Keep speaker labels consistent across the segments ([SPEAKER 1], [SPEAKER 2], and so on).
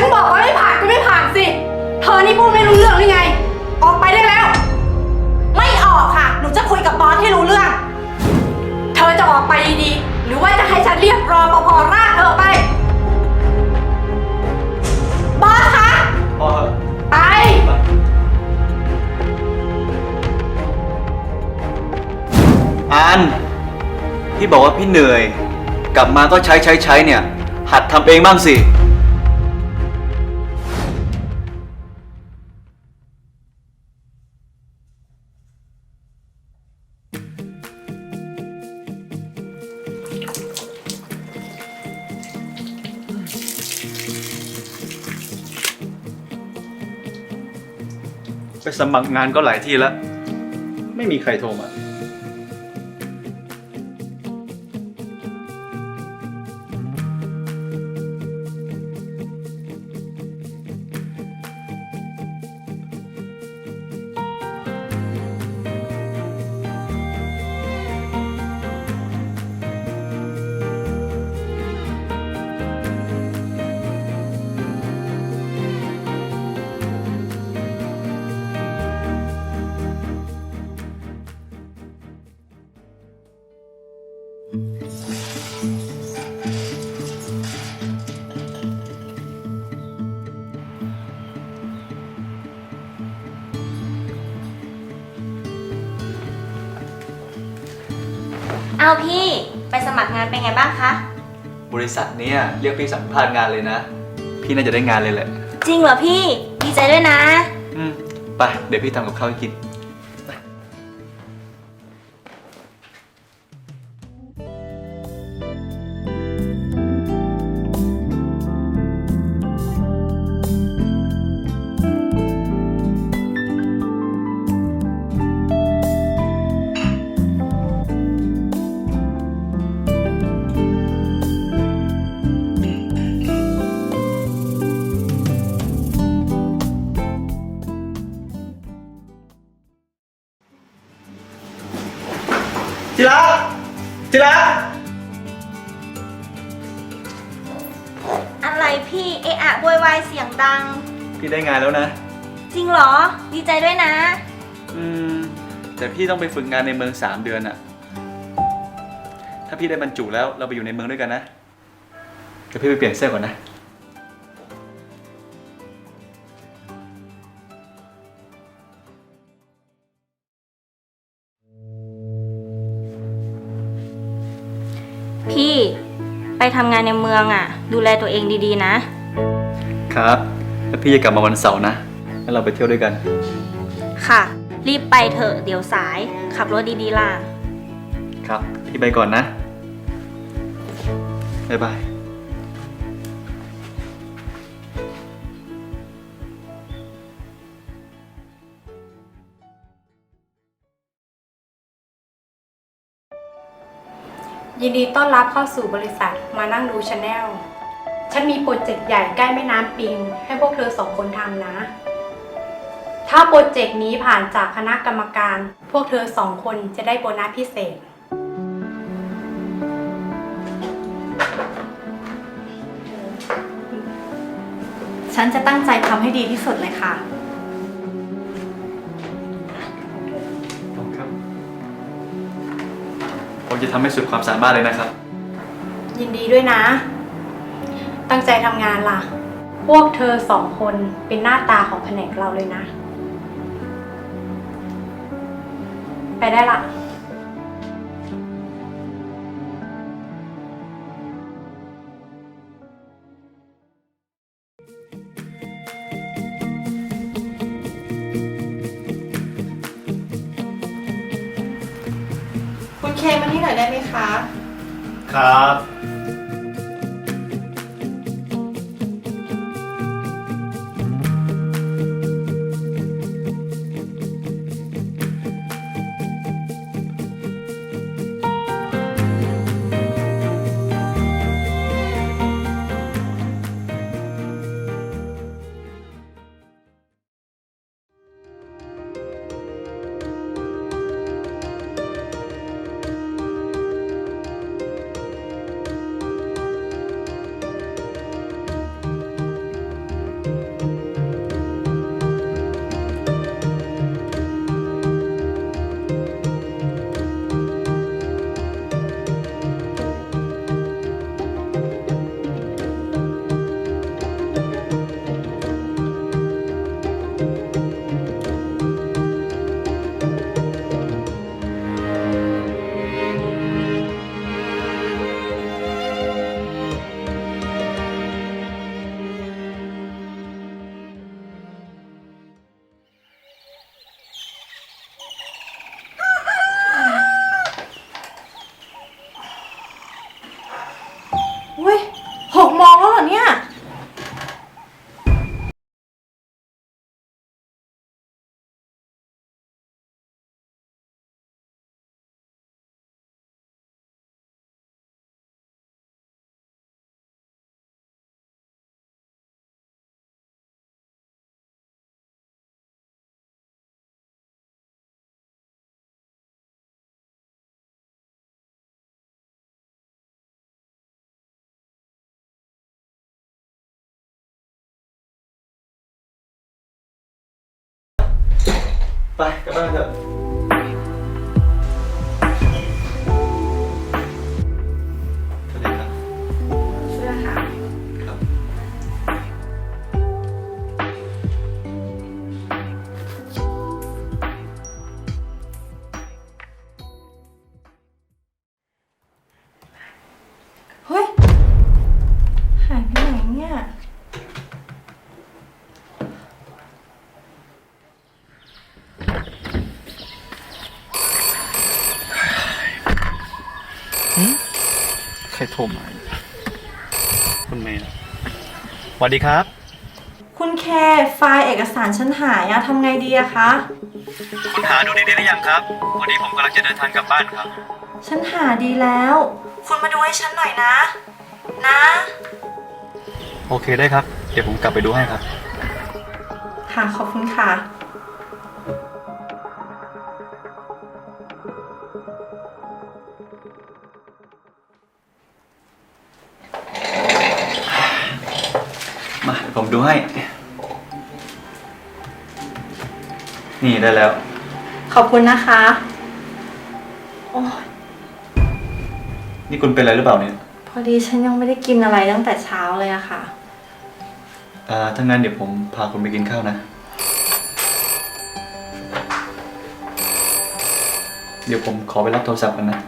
[SPEAKER 1] ฉันบอกว่าไม่ผ่านก็ไม่ผ่านสิ เธอนี่พูดไม่รู้เรื่องหรือไง ออกไปได้แล้ว
[SPEAKER 2] ไม่ออกค่ะ หนูจะคุยกับบอสให้รู้เรื่อง
[SPEAKER 1] เธอจะออกไปดีๆ หรือว่าจะให้ฉันเรียกรอปภรากเธอไป
[SPEAKER 2] บอสคะ
[SPEAKER 3] พอเหอะ
[SPEAKER 1] ไป
[SPEAKER 3] อันพี่บอกว่าพี่เหนื่อย กลับมาก็ใช้ใช้ใช้เนี่ย หัดทำเองบ้างสิ สมัครงานก็หลายที่แล้ว ไม่มีใครโทรมา
[SPEAKER 2] เอาพี่ไปสมัครงานเป็นไงบ้างคะ
[SPEAKER 3] บริษัทเนี้ยเรียกพี่สัมภาษณ์งานเลยนะ พี่น่าจะได้งานเลยแหละ
[SPEAKER 2] จริงเหรอพี่ ดีใจด้วยนะ
[SPEAKER 3] อืม ไป เดี๋ยวพี่ทำกับข้าวให้กิน จิรัก
[SPEAKER 2] อะไรพี่เอะอะโวยวายเสียงดัง
[SPEAKER 3] พี่ได้งานแล้วนะ
[SPEAKER 2] จริงเหรอ ดีใจด้วยนะ
[SPEAKER 3] อืม แต่พี่ต้องไปฝึกงานในเมืองสามเดือนอะถ้าพี่ได้บรรจุแล้วเราไปอยู่ในเมืองด้วยกันนะเดี๋ยวพี่ไปเปลี่ยนเสื้อก่อนนะ
[SPEAKER 2] ไปทำงานในเมืองอะ ดูแลตัวเองดีๆนะ
[SPEAKER 3] ครับ แล้วพี่จะกลับมาวันเสาร์นะแล้วเราไปเที่ยวด้วยกัน
[SPEAKER 2] ค่ะ รีบไปเถอะเดี๋ยวสาย ขับรถดีๆล่ะ
[SPEAKER 3] ครับ พี่ไปก่อนนะ บ๊ายบาย
[SPEAKER 1] ยินดีต้อนรับเข้าสู่บริษัทมานั่งดูชาแนล ฉันมีโปรเจกต์ใหญ่ใกล้แม่น้ำปิง ให้พวกเธอสองคนทำนะ ถ้าโปรเจกต์นี้ผ่านจากคณะกรรมการ พวกเธอสองคนจะได้โบนัสพิเศษ ฉันจะตั้งใจทำให้ดีที่สุดเลยค่ะ
[SPEAKER 3] จะทำให้สุดความสามารถเลยนะครับ
[SPEAKER 1] ยินดีด้วยนะ ตั้งใจทำงานล่ะ พวกเธอสองคนเป็นหน้าตาของแผนกเราเลยนะ ไปได้ละ
[SPEAKER 4] เคมาที่หน่อยได้ไหมคะ
[SPEAKER 3] ครับ ไปกลับบ้านเถอะ โทรมาคุณเมย์สวัสดีครับ
[SPEAKER 4] คุณแคร์ไฟล์เอกสารฉันหายอะทำไงดีอะคะ
[SPEAKER 3] คุณหาดูดีๆหรือยังครับวันนี้ผมกำลังจะเดินทางกลับบ้านครับ
[SPEAKER 4] ฉันหาดีแล้ว คุณมาดูให้ฉันหน่อยนะ นะ
[SPEAKER 3] โอเคได้ครับ เดี๋ยวผมกลับไปดูให้ครับ
[SPEAKER 4] ค่ะขอบคุณค่ะ
[SPEAKER 3] ให้ นี่ได้แล้ว
[SPEAKER 4] ขอบคุณนะคะ โอ้ย
[SPEAKER 3] นี่คุณเป็นอะไรหรือเปล่าเนี่ย
[SPEAKER 4] พอดีฉันยังไม่ได้กินอะไรตั้งแต่เช้าเลยอะค่ะ
[SPEAKER 3] อ่าถ้างั้นเดี๋ยวผมพาคุณไปกินข้าวนะ เดี๋ยวผมขอไปรับโทรศัพท์กันนะ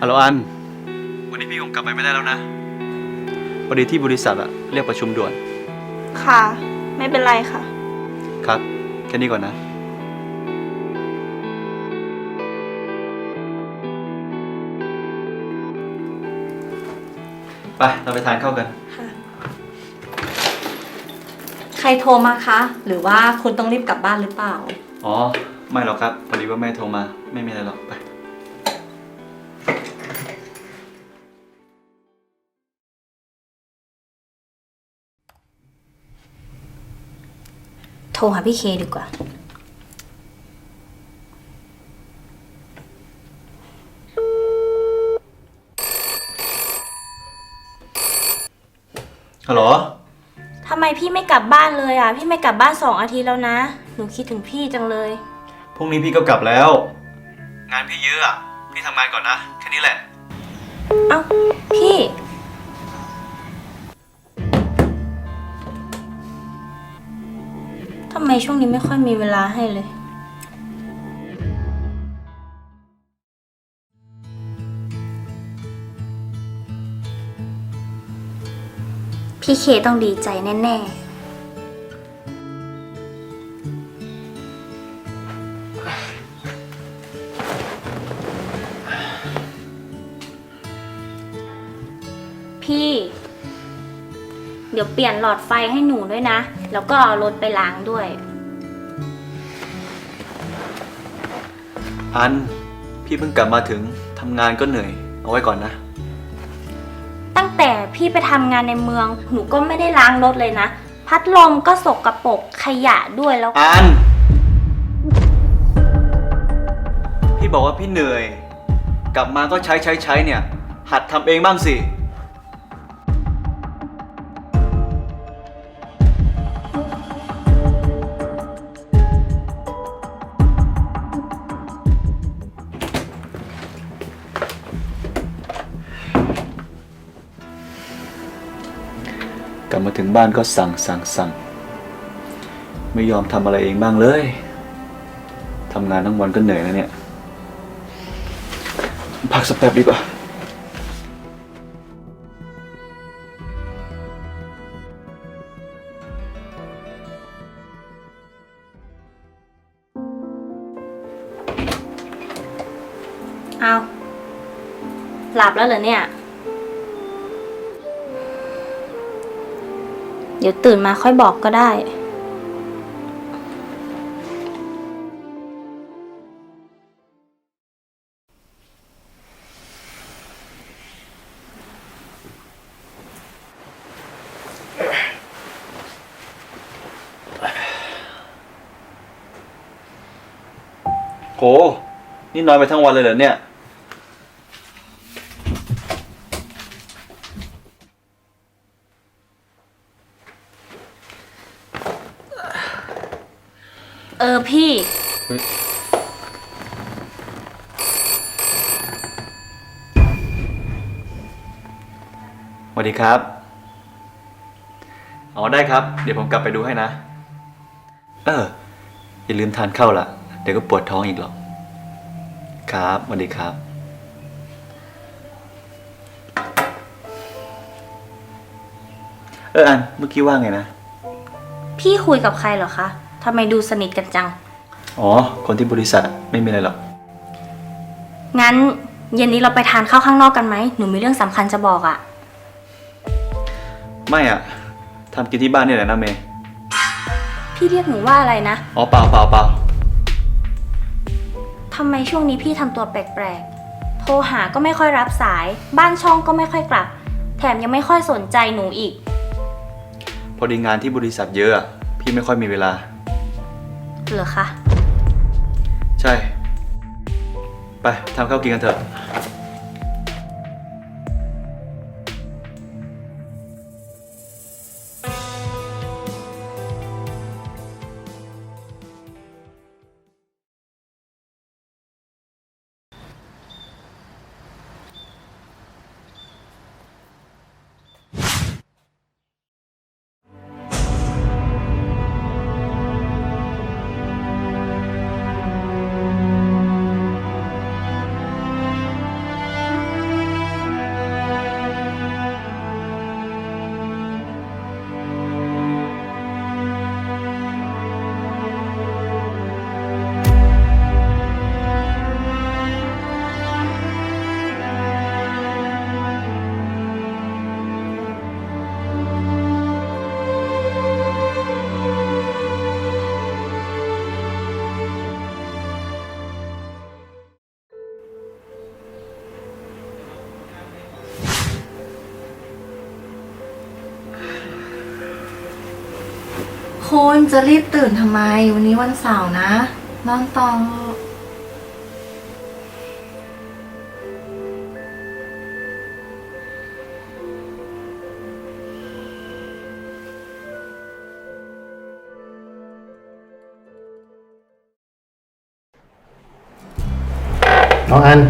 [SPEAKER 3] ฮัลโหลอัน วันนี้พี่คงกลับไปไม่ได้แล้วนะพอดีที่บริษัทอะเรียกประชุมด่วน
[SPEAKER 2] ค่ะ ไม่เป็นไรค่ะ
[SPEAKER 3] ครับ แค่นี้ก่อนนะ ไป เราไปทานข้าวกัน
[SPEAKER 4] ใครโทรมาคะ หรือว่าคุณต้องรีบกลับบ้านหรือเปล่า
[SPEAKER 3] อ๋อ ไม่หรอกครับ พอดีว่าแม่โทรมา ไม่มีอะไรหรอก ไป
[SPEAKER 2] โทรหาพี่เคดีกว่า
[SPEAKER 3] ฮัลโหล
[SPEAKER 2] ทำไมพี่ไม่กลับบ้านเลยอะ พี่ไม่กลับบ้านสองอาทิตย์แล้วนะ หนูคิดถึงพี่จังเลย
[SPEAKER 3] พรุ่งนี้พี่ก็กลับแล้ว งานพี่เยอะอะพี่ทำงานก่อนนะ แค่นี้แหละ
[SPEAKER 2] เอ้า พี่ำไมช่วงนี้ไม่ค่อยมีเวลาให้เลย พี่เคต้องดีใจแน่ ๆ พี่ เดี๋ยวเปลี่ยนหลอดไฟให้หนูด้วยนะ แล้วก็เอารถไปล้างด้วย
[SPEAKER 3] อัน พี่เพิ่งกลับมาถึงทำงานก็เหนื่อย เอาไว้ก่อนนะ
[SPEAKER 2] ตั้งแต่พี่ไปทำงานในเมือง หนูก็ไม่ได้ล้างรถเลยนะ พัดลมก็สกรปรกขยะด้วยแล้ว
[SPEAKER 3] อัน พี่บอกว่าพี่เหนื่อย กลับมาก็ใช้ใช้ใช้เนี่ย หัดทำเองบ้างสิ มาถึงบ้านก็สั่งสั่งสั่งไม่ยอมทำอะไรเองบ้างเลยทำงานทั้งวันก็เหนื่อยแล้วเนี่ย พักสักแป๊บดีกว่า
[SPEAKER 2] เอาหลับแล้วเหรอเนี่ย เดี๋ยวตื่นมาค่อยบอกก็ได้
[SPEAKER 3] โห นี่นอนไปทั้งวันเลยเหรอเนี่ย
[SPEAKER 2] พี่
[SPEAKER 3] เฮ้ยสวัสดีครับ อ๋อได้ครับ เดี๋ยวผมกลับไปดูให้นะ เออ อย่าลืมทานข้าวละเดี๋ยวก็ปวดท้องอีกหรอก ครับสวัสดีครับ เอออันเมื่อกี้ว่าไงนะ
[SPEAKER 2] พี่คุยกับใครเหรอคะทำไมดูสนิทกันจัง
[SPEAKER 3] อ๋อ คนที่บริษัทไม่มีอะไรหรอก
[SPEAKER 2] งั้นเย็นนี้เราไปทานข้าวข้างนอกกันไหม หนูมีเรื่องสำคัญจะบอกอะ
[SPEAKER 3] ไม่อะทำกินที่บ้านนี่แหละนะเมย์
[SPEAKER 2] พี่เรียกหนูว่าอะไรนะ
[SPEAKER 3] อ๋อเปล่าเปล่าเปล่า
[SPEAKER 2] ทำไมช่วงนี้พี่ทำตัวแปลกๆ โทรหาก็ไม่ค่อยรับสาย บ้านช่องก็ไม่ค่อยกลับ แถมยังไม่ค่อยสนใจหนูอีก
[SPEAKER 3] พอดีงานที่บริษัทเยอะอะพี่ไม่ค่อยมีเวลา
[SPEAKER 2] เหรอคะ
[SPEAKER 3] ใช่ ไปทำข้าวกินกันเถอะ
[SPEAKER 4] คุณจะรีบตื่นทำไม วันนี้วันเสาร์นะ นอนต่อ
[SPEAKER 5] น้องอัน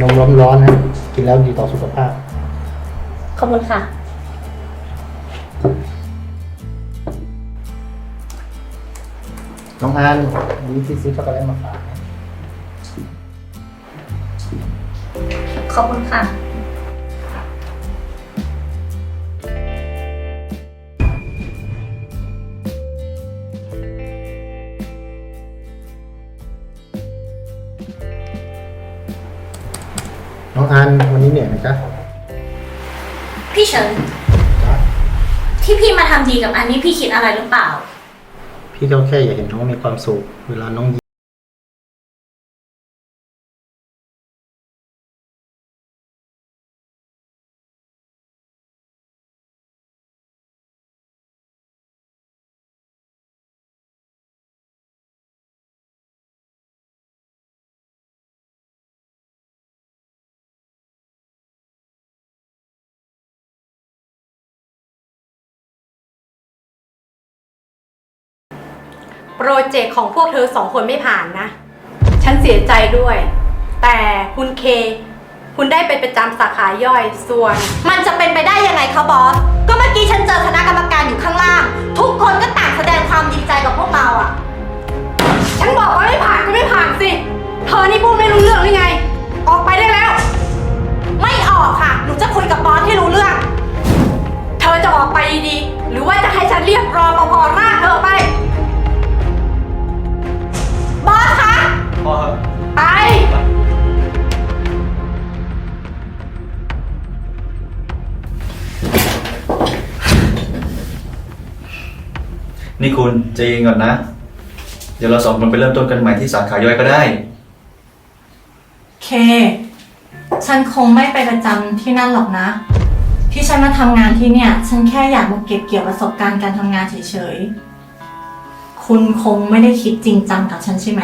[SPEAKER 5] นมร้อนร้อนๆนะกินแล้วดีต่อสุขภาพ
[SPEAKER 2] ขอบคุณค่ะ
[SPEAKER 5] น้องอันดีที่ซื้อช็อกโกแลตมาฝากนะ
[SPEAKER 2] ขอบคุณค่ะ
[SPEAKER 5] น้องอันวันนี้เหนื่อยไหมจ๊ะ
[SPEAKER 2] พี่เฉิน
[SPEAKER 5] จ๊ะ
[SPEAKER 2] ที่พี่มาทำดีกับอันนี้พี่คิดอะไรหรือเปล่า
[SPEAKER 5] ที่เราแค่อยากเห็นน้องมีความสุขเวลาน้อง
[SPEAKER 1] โปรเจกต์ของพวกเธอสองคนไม่ผ่านนะ ฉันเสียใจด้วย แต่คุณเค คุณได้ไปประจำสาขาย่อยส่วน
[SPEAKER 4] มันจะเป็นไปได้ยังไงคะบอส ก็เมื่อกี้ฉันเจอคณะกรรมการอยู่ข้างล่าง ทุกคนก็ต่างแสดงความดีใจกับพวกเราอะ
[SPEAKER 1] ฉันบอกว่าไม่ผ่านก็ไม่ผ่านสิ เธอนี่พูดไม่รู้เรื่องหรือไง ออกไปได้แล้ว
[SPEAKER 4] ไม่ออกค่ะ หนูจะคุยกับบอสให้รู้เรื่อง
[SPEAKER 1] เธอจะออกไปดีๆ หรือว่าจะให้ฉันเรียกรอปภลากเธอไป
[SPEAKER 3] พอเถอะ
[SPEAKER 1] ไป
[SPEAKER 3] นี่คุณใจเย็นก่อนนะ เดี๋ยวเราสองคนไปเริ่มต้นกันใหม่ที่สาขาย่อยก็ได้
[SPEAKER 4] เค ฉันคงไม่ไปประจำที่นั่นหรอกนะ ที่ฉันมาทำงานที่เนี่ย ฉันแค่อยากมาเก็บเกี่ยวประสบการณ์การทำงานเฉยๆ คุณคงไม่ได้คิดจริงจังกับฉันใช่ไหม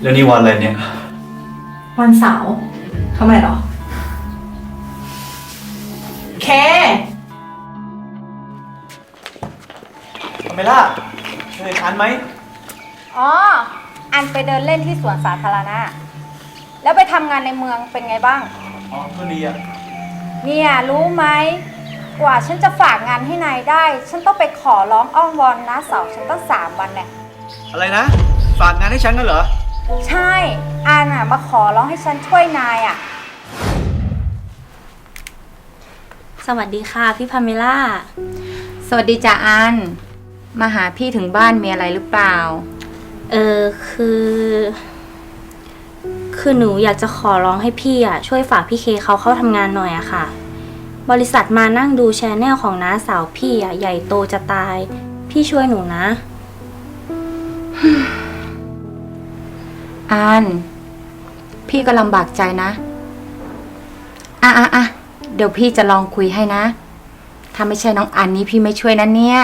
[SPEAKER 3] แล้วนี่วันอะไรเนี่ย
[SPEAKER 4] วันเสาร์ทำไมหรอ เค พา
[SPEAKER 3] เมล่าเคยทานไหม
[SPEAKER 6] อ๋อ อันไปเดินเล่นที่สวนสาธารณะ แล้วไปทำงานในเมืองเป็นไงบ้าง
[SPEAKER 3] อ๋อก็ดีอะ
[SPEAKER 6] เนี่ยรู้ไหม กว่าฉันจะฝากงานให้นายได้ ฉันต้องไปขอร้องอ้อนวอนนะเสาฉันต้องสามวันเนี่ย
[SPEAKER 3] อะไรนะ ฝากงานให้ฉันกันเหรอ
[SPEAKER 6] ใช่อันอะ มาขอร้องให้ฉันช่วยนายอะ
[SPEAKER 2] สวัสดีค่ะพี่พาเมล่า
[SPEAKER 7] สวัสดีจ้าอัน มาหาพี่ถึงบ้านมีอะไรหรือเปล่า
[SPEAKER 2] เออคือ คือหนูอยากจะขอร้องให้พี่อะ ช่วยฝากพี่เคเขาเข้าทำงานหน่อยอะค่ะ บริษัทมานั่งดูแชนแนลของน้าสาวพี่อะ ใหญ่โตจะตาย พี่ช่วยหนูนะ
[SPEAKER 7] อันพี่ก็ลำบากใจนะ อะอะอะเดี๋ยวพี่จะลองคุยให้นะ ถ้าไม่ใช่น้องอันนี้พี่ไม่ช่วยนะเนี่ย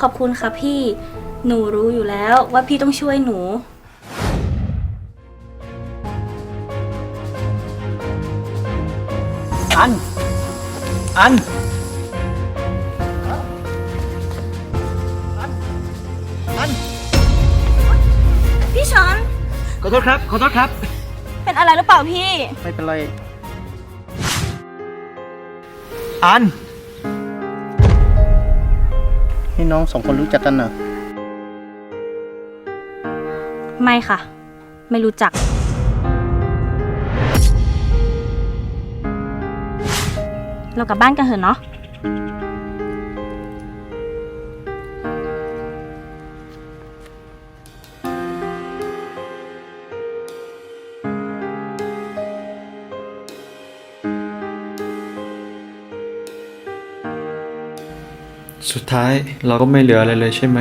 [SPEAKER 2] ขอบคุณค่ะพี่ หนูรู้อยู่แล้วว่าพี่ต้องช่วยหนู
[SPEAKER 3] อัน อัน
[SPEAKER 2] อัน
[SPEAKER 3] ขอโทษครับ ขอโทษครับ
[SPEAKER 2] เป็นอะไรหรือเปล่าพี่
[SPEAKER 5] ไม่เป็นไร
[SPEAKER 3] อัน
[SPEAKER 5] นี่น้องสองคนรู้จักกันเหรอ
[SPEAKER 2] ไม่ค่ะ ไม่รู้จัก เรากลับบ้านกันเถอะเนาะ
[SPEAKER 3] สุดท้ายเราก็ไม่เหลืออะไรเลยใช่ไหม